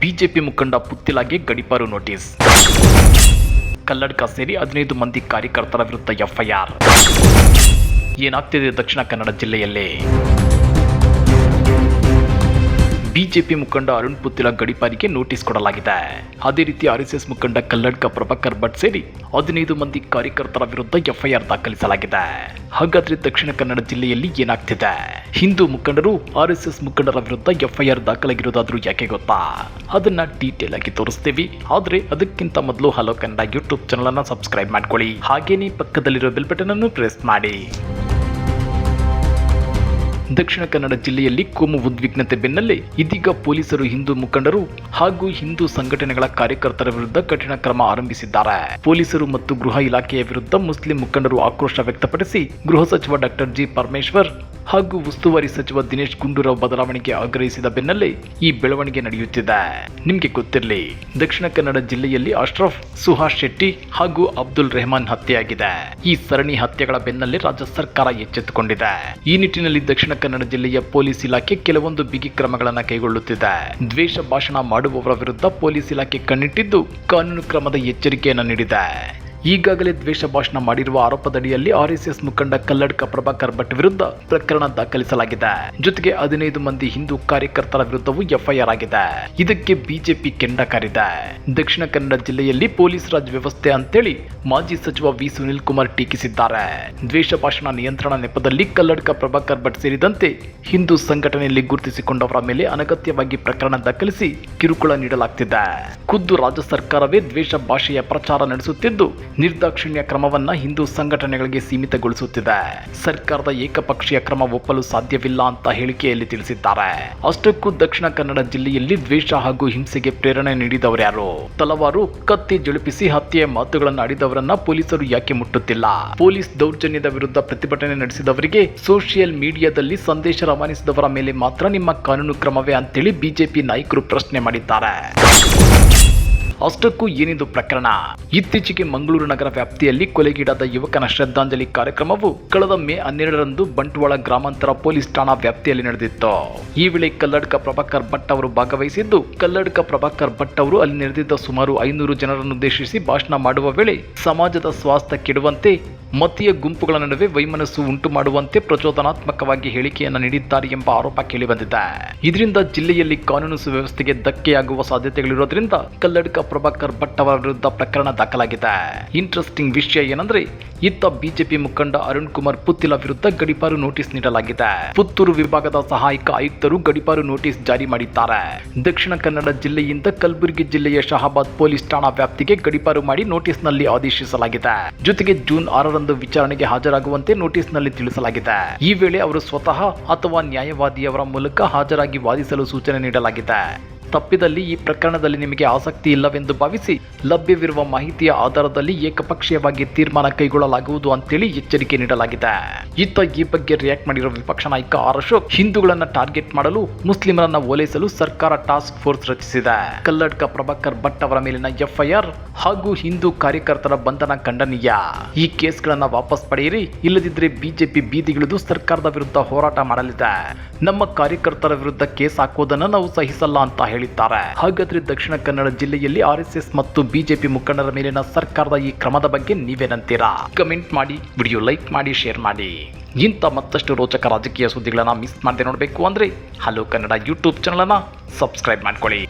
BJP ಮುಖಂಡ ಪುತ್ತಿಲಾಗೆ ಗಡಿಪಾರು notice. Kalladka ಸೇರಿ ಹದಿನೈದು ಮಂದಿ ಕಾರ್ಯಕರ್ತರ ವಿರುದ್ಧ ಎಫ್ಐಆರ್. ಏನಾಗ್ತಿದೆ ದಕ್ಷಿಣ ಕನ್ನಡ ಜಿಲ್ಲೆಯಲ್ಲಿ? ಬಿಜೆಪಿ ಮುಖಂಡ ಅರುಣ್ ಪುತ್ತಿಲ ಗಡಿಪಾರಿಗೆ ನೋಟಿಸ್ ಕೊಡಲಾಗಿದೆ. ಅದೇ ರೀತಿ ಆರ್ಎಸ್ಎಸ್ ಮುಖಂಡ ಕಲ್ಲಡ್ಕ ಪ್ರಭಾಕರ್ ಭಟ್ ಸೇರಿ ಹದಿನೈದು ಮಂದಿ ಕಾರ್ಯಕರ್ತರ ವಿರುದ್ಧ ಎಫ್ಐಆರ್ ದಾಖಲಿಸಲಾಗಿದೆ. ಹಾಗಾದ್ರೆ ದಕ್ಷಿಣ ಕನ್ನಡ ಜಿಲ್ಲೆಯಲ್ಲಿ ಏನಾಗ್ತಿದೆ? ಹಿಂದೂ ಮುಖಂಡರು ಆರ್ಎಸ್ಎಸ್ ಮುಖಂಡರ ವಿರುದ್ಧ ಎಫ್ಐಆರ್ ದಾಖಲಾಗಿರೋದಾದ್ರೂ ಯಾಕೆ ಗೊತ್ತಾ? ಅದನ್ನ ಡೀಟೇಲ್ ಆಗಿ ತೋರಿಸ್ತೀವಿ. ಆದ್ರೆ ಅದಕ್ಕಿಂತ ಮೊದಲು ಹಲೋ ಕನ್ನಡ ಯೂಟ್ಯೂಬ್ ಚಾನಲ್ ಅನ್ನ ಸಬ್ಸ್ಕ್ರೈಬ್ ಮಾಡ್ಕೊಳ್ಳಿ. ಹಾಗೇನೇ ಪಕ್ಕದಲ್ಲಿರೋ ಬೆಲ್ ಬಟನ್ ಅನ್ನು ಪ್ರೆಸ್ ಮಾಡಿ. ದಕ್ಷಿಣ ಕನ್ನಡ ಜಿಲ್ಲೆಯಲ್ಲಿ ಕೋಮು ಉದ್ವಿಗ್ನತೆ ಬೆನ್ನಲ್ಲೇ ಇದೀಗ ಪೊಲೀಸರು ಹಿಂದೂ ಮುಖಂಡರು ಹಾಗೂ ಹಿಂದೂ ಸಂಘಟನೆಗಳ ಕಾರ್ಯಕರ್ತರ ವಿರುದ್ಧ ಕಠಿಣ ಕ್ರಮ ಆರಂಭಿಸಿದ್ದಾರೆ. ಪೊಲೀಸರು ಮತ್ತು ಗೃಹ ಇಲಾಖೆಯ ವಿರುದ್ಧ ಮುಸ್ಲಿಂ ಮುಖಂಡರು ಆಕ್ರೋಶ ವ್ಯಕ್ತಪಡಿಸಿ ಗೃಹ ಸಚಿವ ಡಾಕ್ಟರ್ ಜಿ ಪರಮೇಶ್ವರ್ ಹಾಗೂ ಉಸ್ತುವಾರಿ ಸಚಿವ ದಿನೇಶ್ ಗುಂಡೂರಾವ್ ಬದಲಾವಣೆಗೆ ಆಗ್ರಹಿಸಿದ ಬೆನ್ನಲ್ಲೇ ಈ ಬೆಳವಣಿಗೆ ನಡೆಯುತ್ತಿದೆ. ನಿಮಗೆ ಗೊತ್ತಿರಲಿ, ದಕ್ಷಿಣ ಕನ್ನಡ ಜಿಲ್ಲೆಯಲ್ಲಿ ಅಶ್ರಫ್, ಸುಹಾಸ್ ಶೆಟ್ಟಿ ಹಾಗೂ ಅಬ್ದುಲ್ ರೆಹಮಾನ್ ಹತ್ಯೆಯಾಗಿದೆ. ಈ ಸರಣಿ ಹತ್ಯೆಗಳ ಬೆನ್ನಲ್ಲೇ ರಾಜ್ಯ ಸರ್ಕಾರ ಎಚ್ಚೆತ್ತುಕೊಂಡಿದೆ. ಈ ನಿಟ್ಟಿನಲ್ಲಿ ದಕ್ಷಿಣ ಕನ್ನಡ ಜಿಲ್ಲೆಯ ಪೊಲೀಸ್ ಇಲಾಖೆ ಕೆಲವೊಂದು ಬಿಗಿ ಕ್ರಮಗಳನ್ನು ಕೈಗೊಳ್ಳುತ್ತಿದೆ. ದ್ವೇಷ ಭಾಷಣ ಮಾಡುವವರ ವಿರುದ್ಧ ಪೊಲೀಸ್ ಇಲಾಖೆ ಕಣ್ಣಿಟ್ಟಿದ್ದು ಕಾನೂನು ಕ್ರಮದ ಎಚ್ಚರಿಕೆಯನ್ನು ನೀಡಿದೆ. ಈಗಾಗಲೇ ದ್ವೇಷ ಭಾಷಣ ಮಾಡಿರುವ ಆರೋಪದಡಿಯಲ್ಲಿ ಆರ್ಎಸ್ಎಸ್ ಮುಖಂಡ ಕಲ್ಲಡ್ಕ ಪ್ರಭಾಕರ್ ಭಟ್ ವಿರುದ್ಧ ಪ್ರಕರಣ ದಾಖಲಿಸಲಾಗಿದೆ. ಜೊತೆಗೆ ಹದಿನೈದು ಮಂದಿ ಹಿಂದೂ ಕಾರ್ಯಕರ್ತರ ವಿರುದ್ಧವೂ ಎಫ್ಐಆರ್ ಆಗಿದೆ. ಇದಕ್ಕೆ ಬಿಜೆಪಿ ಕೆಂಡ ಕಾರಿದೆ. ದಕ್ಷಿಣ ಕನ್ನಡ ಜಿಲ್ಲೆಯಲ್ಲಿ ಪೊಲೀಸ್ ರಾಜ್ ವ್ಯವಸ್ಥೆ ಅಂತೇಳಿ ಮಾಜಿ ಸಚಿವ ವಿ ಸುನಿಲ್ ಕುಮಾರ್ ಟೀಕಿಸಿದ್ದಾರೆ. ದ್ವೇಷ ಭಾಷಣ ನಿಯಂತ್ರಣ ನೆಪದಲ್ಲಿ ಕಲ್ಲಡ್ಕ ಪ್ರಭಾಕರ್ ಭಟ್ ಸೇರಿದಂತೆ ಹಿಂದೂ ಸಂಘಟನೆಯಲ್ಲಿ ಗುರುತಿಸಿಕೊಂಡವರ ಮೇಲೆ ಅನಗತ್ಯವಾಗಿ ಪ್ರಕರಣ ದಾಖಲಿಸಿ ಕಿರುಕುಳ ನೀಡಲಾಗ್ತಿದೆ. ಖುದ್ದು ರಾಜ್ಯ ಸರ್ಕಾರವೇ ದ್ವೇಷ ಭಾಷೆಯ ಪ್ರಚಾರ ನಡೆಸುತ್ತಿದ್ದು ನಿರ್ದಾಕ್ಷಿಣ್ಯ ಕ್ರಮವನ್ನ ಹಿಂದೂ ಸಂಘಟನೆಗಳಿಗೆ ಸೀಮಿತಗೊಳಿಸುತ್ತಿದೆ. ಸರ್ಕಾರದ ಏಕಪಕ್ಷೀಯ ಕ್ರಮ ಒಪ್ಪಲು ಸಾಧ್ಯವಿಲ್ಲ ಅಂತ ಹೇಳಿಕೆಯಲ್ಲಿ ತಿಳಿಸಿದ್ದಾರೆ. ಅಷ್ಟಕ್ಕೂ ದಕ್ಷಿಣ ಕನ್ನಡ ಜಿಲ್ಲೆಯಲ್ಲಿ ದ್ವೇಷ ಹಾಗೂ ಹಿಂಸೆಗೆ ಪ್ರೇರಣೆ ನೀಡಿದವರ್ಯಾರು ತಲವಾರು ಕತ್ತಿ ಜಳುಪಿಸಿ ಹತ್ಯೆಯ ಮಾತುಗಳನ್ನು ಆಡಿದವರನ್ನ ಪೊಲೀಸರು ಯಾಕೆ ಮುಟ್ಟುತ್ತಿಲ್ಲ? ಪೊಲೀಸ್ ದೌರ್ಜನ್ಯದ ವಿರುದ್ಧ ಪ್ರತಿಭಟನೆ ನಡೆಸಿದವರಿಗೆ ಸೋಷಿಯಲ್ ಮೀಡಿಯಾದಲ್ಲಿ ಸಂದೇಶ ರವಾನಿಸಿದವರ ಮೇಲೆ ಮಾತ್ರ ನಿಮ್ಮ ಕಾನೂನು ಕ್ರಮವೇ ಅಂತೇಳಿ ಬಿಜೆಪಿ ನಾಯಕರು ಪ್ರಶ್ನೆ ಮಾಡಿದ್ದಾರೆ. ಅಷ್ಟಕ್ಕೂ ಏನಿದು ಪ್ರಕರಣ? ಇತ್ತೀಚೆಗೆ ಮಂಗಳೂರು ನಗರ ವ್ಯಾಪ್ತಿಯಲ್ಲಿ ಕೊಲೆಗೀಡಾದ ಯುವಕನ ಶ್ರದ್ಧಾಂಜಲಿ ಕಾರ್ಯಕ್ರಮವು ಕಳೆದ ಮೇ ಹನ್ನೆರಡರಂದು ಬಂಟ್ವಾಳ ಗ್ರಾಮಾಂತರ ಪೊಲೀಸ್ ಠಾಣಾ ವ್ಯಾಪ್ತಿಯಲ್ಲಿ ನಡೆದಿತ್ತು. ಈ ವೇಳೆ ಕಲ್ಲಡ್ಕ ಪ್ರಭಾಕರ್ ಭಟ್ ಅವರು ಭಾಗವಹಿಸಿದ್ದು, ಕಲ್ಲಡ್ಕ ಪ್ರಭಾಕರ್ ಭಟ್ ಅವರು ಅಲ್ಲಿ ನೆರೆದಿದ್ದ ಸುಮಾರು ಐನೂರು ಜನರನ್ನು ಉದ್ದೇಶಿಸಿ ಭಾಷಣ ಮಾಡುವ ವೇಳೆ ಸಮಾಜದ ಸ್ವಾಸ್ಥ್ಯ ಕೆಡುವಂತೆ ಮತೀಯ ಗುಂಪುಗಳ ನಡುವೆ ವೈಮನಸ್ಸು ಉಂಟು ಮಾಡುವಂತೆ ಪ್ರಚೋದನಾತ್ಮಕವಾಗಿ ಹೇಳಿಕೆಯನ್ನು ನೀಡಿದ್ದಾರೆ ಎಂಬ ಆರೋಪ ಕೇಳಿಬಂದಿದೆ ಇದರಿಂದ ಜಿಲ್ಲೆಯಲ್ಲಿ ಕಾನೂನು ಸುವ್ಯವಸ್ಥೆಗೆ ಧಕ್ಕೆಯಾಗುವ ಸಾಧ್ಯತೆಗಳಿರೋದ್ರಿಂದ ಕಲ್ಲಡ್ಕ ಪ್ರಭಾಕರ್ ಭಟ್ ಅವರ ವಿರುದ್ಧ ಪ್ರಕರಣ ದಾಖಲಾಗಿದೆ. ಇಂಟ್ರೆಸ್ಟಿಂಗ್ ವಿಷಯ ಏನಂದ್ರೆ ಇತ್ತ ಬಿಜೆಪಿ ಮುಖಂಡ ಅರುಣ್ ಕುಮಾರ್ ಪುತ್ತಿಲ ವಿರುದ್ಧ ಗಡಿಪಾರು ನೋಟಿಸ್ ನೀಡಲಾಗಿದೆ. ಪುತ್ತೂರು ವಿಭಾಗದ ಸಹಾಯಕ ಆಯುಕ್ತರು ಗಡಿಪಾರು ನೋಟಿಸ್ ಜಾರಿ ಮಾಡಿದ್ದಾರೆ. ದಕ್ಷಿಣ ಕನ್ನಡ ಜಿಲ್ಲೆಯಿಂದ ಕಲಬುರಗಿ ಜಿಲ್ಲೆಯ ಶಹಾಬಾದ್ ಪೊಲೀಸ್ ಠಾಣಾ ವ್ಯಾಪ್ತಿಗೆ ಗಡಿಪಾರು ಮಾಡಿ ನೋಟಿಸ್ನಲ್ಲಿ ಆದೇಶಿಸಲಾಗಿದೆ. ಜೊತೆಗೆ ಜೂನ್ ಆರರಂದು ವಿಚಾರಣೆಗೆ ಹಾಜರಾಗುವಂತೆ ನೋಟಿಸ್ನಲ್ಲಿ ತಿಳಿಸಲಾಗಿದೆ. ಈ ವೇಳೆ ಅವರು ಸ್ವತಃ ಅಥವಾ ನ್ಯಾಯವಾದಿಯವರ ಮೂಲಕ ಹಾಜರಾಗಿ ವಾದಿಸಲು ಸೂಚನೆ ನೀಡಲಾಗಿದೆ. ತಪ್ಪಿದಲ್ಲಿ ಈ ಪ್ರಕರಣದಲ್ಲಿ ನಿಮಗೆ ಆಸಕ್ತಿ ಇಲ್ಲವೆಂದು ಭಾವಿಸಿ ಲಭ್ಯವಿರುವ ಮಾಹಿತಿಯ ಆಧಾರದಲ್ಲಿ ಏಕಪಕ್ಷೀಯವಾಗಿ ತೀರ್ಮಾನ ಕೈಗೊಳ್ಳಲಾಗುವುದು ಅಂತೇಳಿ ಎಚ್ಚರಿಕೆ ನೀಡಲಾಗಿದೆ. ಇತ್ತ ಈ ಬಗ್ಗೆ ರಿಯಾಕ್ಟ್ ಮಾಡಿರುವ ವಿಪಕ್ಷ ನಾಯಕ ಆರ್ ಅಶೋಕ್ ಹಿಂದೂಗಳನ್ನ ಟಾರ್ಗೆಟ್ ಮಾಡಲು ಮುಸ್ಲಿಮರನ್ನ ಓಲೈಸಲು ಸರ್ಕಾರ ಟಾಸ್ಕ್ ಫೋರ್ಸ್ ರಚಿಸಿದೆ. ಕಲ್ಲಡ್ಕ ಪ್ರಭಾಕರ್ ಭಟ್ ಅವರ ಮೇಲಿನ ಎಫ್ಐಆರ್ ಹಾಗೂ ಹಿಂದೂ ಕಾರ್ಯಕರ್ತರ ಬಂಧನ ಖಂಡನೀಯ. ಈ ಕೇಸ್ಗಳನ್ನ ವಾಪಸ್ ಪಡೆಯಿರಿ ಇಲ್ಲದಿದ್ದರೆ ಬಿಜೆಪಿ ಬೀದಿಗಿಳಿದು ಸರ್ಕಾರದ ವಿರುದ್ಧ ಹೋರಾಟ ಮಾಡಲಿದೆ. ನಮ್ಮ ಕಾರ್ಯಕರ್ತರ ವಿರುದ್ಧ ಕೇಸ್ ಹಾಕುವುದನ್ನು ನಾವು ಸಹಿಸಲ್ಲ ಅಂತ ಹೇಳಿದ್ದಾರೆ. ಹಾಗಾದ್ರೆ ದಕ್ಷಿಣ ಕನ್ನಡ ಜಿಲ್ಲೆಯಲ್ಲಿ ಆರ್ಎಸ್ಎಸ್ ಮತ್ತು ಬಿಜೆಪಿ ಮುಖಂಡರ ಮೇಲಿನ ಸರ್ಕಾರದ ಈ ಕ್ರಮದ ಬಗ್ಗೆ ನೀವೇನಂತೀರಾ? ಕಮೆಂಟ್ ಮಾಡಿ ವಿಡಿಯೋ ಲೈಕ್ ಮಾಡಿ ಶೇರ್ ಮಾಡಿ. ಇಂಥ ಮತ್ತಷ್ಟು ರೋಚಕ ರಾಜಕೀಯ ಸುದ್ದಿಗಳನ್ನ ಮಿಸ್ ಮಾಡದೆ ನೋಡಬೇಕು ಅಂದ್ರೆ ಹಲೋ ಕನ್ನಡ ಯೂಟ್ಯೂಬ್ ಚಾನಲನ್ನು ಸಬ್ಸ್ಕ್ರೈಬ್ ಮಾಡ್ಕೊಳ್ಳಿ.